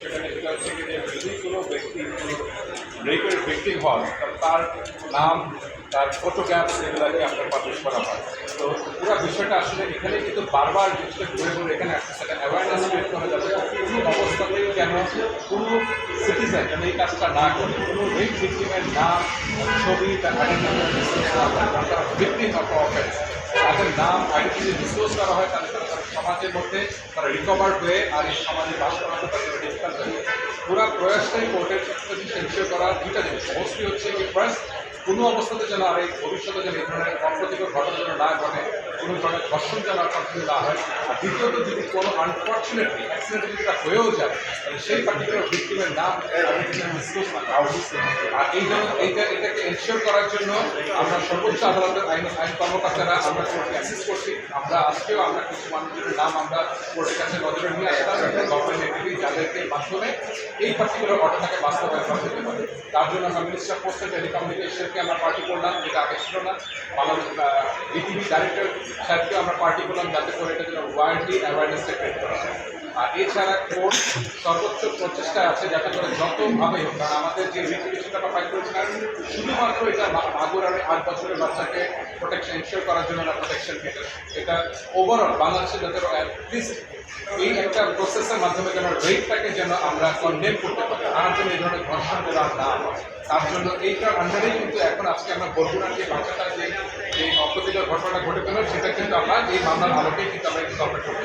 যদি ব্যক্তি রেপের ভিক্টিম হন তার নাম, তার ফটোগ্রাফস এগুলাকে আপনার পাবলিশ করা হয়। তো পুরো বিষয়টা আসলে এখানে কিন্তু বারবার জিনিসটা ঘুরে ঘুরে এখানে আসতেছে একটা অ্যাওয়ারনেস ক্রিয়েট করা যাবে কোনো অবস্থাতেই যেন কোনো সিটিজেন যেন এই কাজটা না করে, কোনো রেপ ভিক্টিমের নাম, ছবি, তার আইডেন্টি ভিক্টিম অফ অফেন্স তাদের নাম আইডেন্টি ডিসক্লোজ করা হয় তারা সমাজের মধ্যে তারা রিকভার হয়ে আর এই সমাজে বাস করাটা। পুরো প্রয়াসটাই কোর্টের সেন্সিও করা দুইটা জিনিস মোস্টলি হচ্ছে ফার্স্ট কোনো অবস্থাতে যেন আর এই ভবিষ্যতে যেন এই ধরনের অপ্রতিকর ঘটনা যেন না ঘটে, কোনো ধরনের ধর্ষণ যেন আর কন্টিনিউ না হয়, আর দ্বিতীয়ত যদি কোনো আনফর্চুনেটলি অ্যাক্সিডেন্ট যদি হয়েও যায়, তাহলে সেই পার্টিকুলার ভিক্টিমের নাম। আর এই জন্য এইটা, এটাকে এনশিওর করার জন্য আমরা সর্বোচ্চ আদালতের আইন আইন কর্মকর্তারা আমরা কোর্টকে অ্যাসিস করছি, আমরা আজকেও আমরা কিছু মানুষের নাম আমরা কোর্টের কাছে নজরে নিয়ে আসলাম গভর্নমেন্ট যাদেরকে মাধ্যমে এই পার্টিকুলার ঘটনাকে বাস্তবায়ন করা যেতে পারে। তার জন্য আমরা মিনিস্টার পোস্ট টেলিকমিউনিকেশনকে আমরা পার্টি করলাম, যেটা আগে ছিল না। বাংলাদেশ ডিটিভি ডাইরেক্টর সাহেবকে আমরা পার্টি করলাম, যাতে করে এটা যেন ওয়ার্ল্ডলি অ্যাওয়ারনেসটা ক্রিয়েট করা হয় এছাড়া কোর্ট সর্বোচ্চ প্রচেষ্টা আছে যাতে করে যতভাবে কারণ আমাদের যে আমরা ফাইল করেছিলাম শুধুমাত্র এটা মাগুর আর আট বছরের বাচ্চাকে প্রোটেকশন এনশিওর করার জন্য না প্রোটেকশন এটা এটা ওভারঅল বাংলাদেশে যাতে অ্যাটলিস্ট এই একটা প্রসেসের মাধ্যমে যেন রেটটাকে যেন আমরা কন্ডেম করতে পারি। তার জন্য এই ধরনের ধর্ষণ যেন না হয়। তার জন্য এইটার আন্ডারেই কিন্তু এখন আজকে আমরা বরগুনার যে বাচ্চাটা যে এই অপ্রতিকর ঘটনাটা ঘটে পেল সেটা কিন্তু আমরা এই মামলার আলোকেই কিন্তু আমরা কিন্তু অপারেট করতে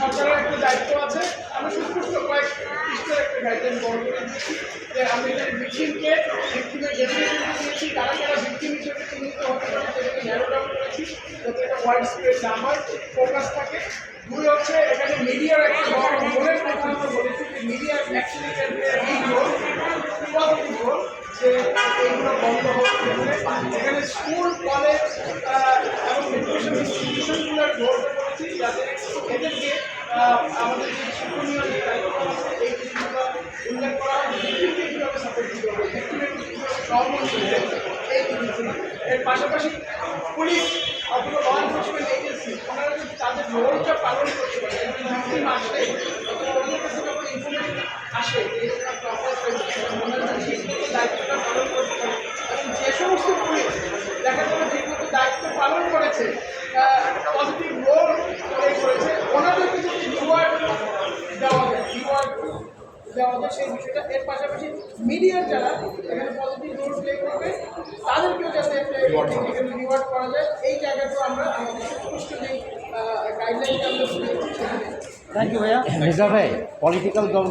সরকারের একটা দায়িত্ব আছে আমরা সুস্পষ্ট কয়েক পৃষ্ঠের একটা গাইডলাইন বড় করে দিয়েছি যে আমরা এখানে ভিকটিমকে ভিকটিমের ডেফিনেশন দিয়েছি কারা কারা ভিকটিম হিসেবে চিহ্নিত হতে পারে সেটাকে ন্যারো ডাউন করেছি যাতে এটা ওয়াইড স্প্রেড না হয় ফোকাস থাকে দুই হচ্ছে এখানে মিডিয়ার একটা রোলের কথা আমরা বলেছি যে মিডিয়া অ্যাকচুয়ালি যে এইগুলো বন্ধ হোক এখানে স্কুল কলেজ এদেরকে আমাদের যে শিক্ষণীয় যে এই জিনিসগুলো উল্লেখ করা হবে। কীভাবে সাপোর্ট দিতে হবে? কীভাবে এই এর পাশাপাশি পুলিশ অথবা ল এনফোর্সমেন্ট এজেন্সি ওনারা যদি তাদের রোলটা পালন করতে পারে আসলে আসে যে এরকম একটা অফার ওনারা যদি ঠিকমতো দায়িত্বটা পালন করতে পারে এবং যে সমস্ত পুলিশ দেখা যাবে ঠিকমতো দায়িত্ব পালন করেছে পজিটিভ রোল প্লে করেছে ওনাদেরকে যদি রিওয়ার্ড দেওয়া যায় রিওয়ার্ড দেওয়া বিষয়টা এর পাশাপাশি মিডিয়ার যারা এখানে পজিটিভ রোল প্লে করবে তাদেরকেও যাতে এখানে রিওয়ার্ড করা যায়। এই জায়গাটাও আমরা আমাদের সুস্পষ্ট যেই গাইডলাইনটা আমরা শুনেছি সেখানে। থ্যাংক ইউ ভাইয়া। ভাই পলিটিক্যাল দল